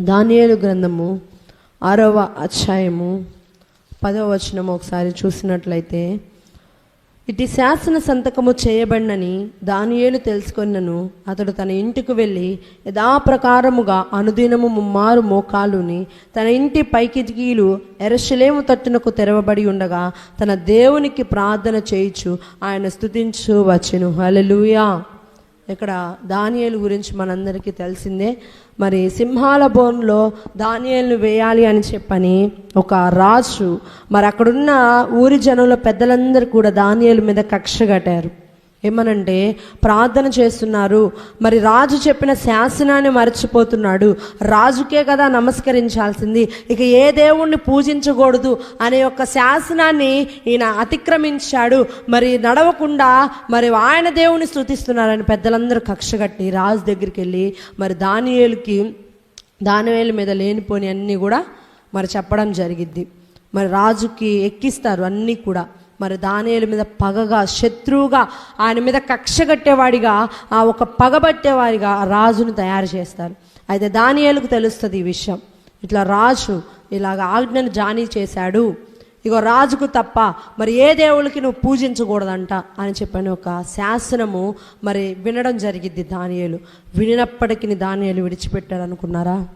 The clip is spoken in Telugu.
దానియేలు గ్రంథము ఆరవ అధ్యాయము పదవ వచనం ఒకసారి చూసినట్లయితే ఇటు శాసన సంతకము చేయబడినని దానియేలు తెలుసుకున్నను అతడు తన ఇంటికి వెళ్ళి యథాప్రకారముగా అనుదినము ముమ్మారు మోకాలుని తన ఇంటి పైకిటికీలు ఎరశలేము తట్టునకు తెరవబడి ఉండగా తన దేవునికి ప్రార్థన చేయించు ఆయన స్థుతించు వచ్చెను. హలలుయా ఇక్కడ దానియలు గురించి మనందరికీ తెలిసిందే. మరి సింహాల బోన్లో ధాన్యాలను వేయాలి అని చెప్పని ఒక రాజు మరి అక్కడున్న ఊరి జనంలో పెద్దలందరూ కూడా దానియేలు మీద కక్ష కట్టారు. ఏమనంటే ప్రార్థన చేస్తున్నారు. మరి రాజు చెప్పిన శాసనాన్ని మర్చిపోతున్నాడు. రాజుకే కదా నమస్కరించాల్సింది. ఇక ఏ దేవుణ్ణి పూజించకూడదు అనే ఒక శాసనాన్ని ఈయన అతిక్రమించాడు. మరి నడవకుండా మరి ఆయన దేవుని స్థుతిస్తున్నారని పెద్దలందరూ కక్ష కట్టి రాజు దగ్గరికి వెళ్ళి మరి దానియేలుకి దానివేలు మీద లేనిపోని అన్నీ కూడా మరి చెప్పడం జరిగింది మరి రాజుకి ఎక్కిస్తారు అన్నీ కూడా. మరి దానియల మీద పగగా శత్రువుగా ఆయన మీద కక్ష కట్టేవాడిగా ఆ ఒక పగబట్టేవాడిగా ఆ రాజును తయారు చేస్తారు. అయితే దానియలకు తెలుస్తుంది ఈ విషయం. ఇట్లా రాజు ఇలాగ ఆజ్ఞను జానీ చేశాడు. ఇగో రాజుకు తప్ప మరి ఏ దేవుళ్ళకి నువ్వు పూజించకూడదంట అని చెప్పని ఒక శాసనము మరి వినడం జరిగిద్ది దానియలు. వినినప్పటికీ దానియలు విడిచిపెట్టాడు అనుకున్నారా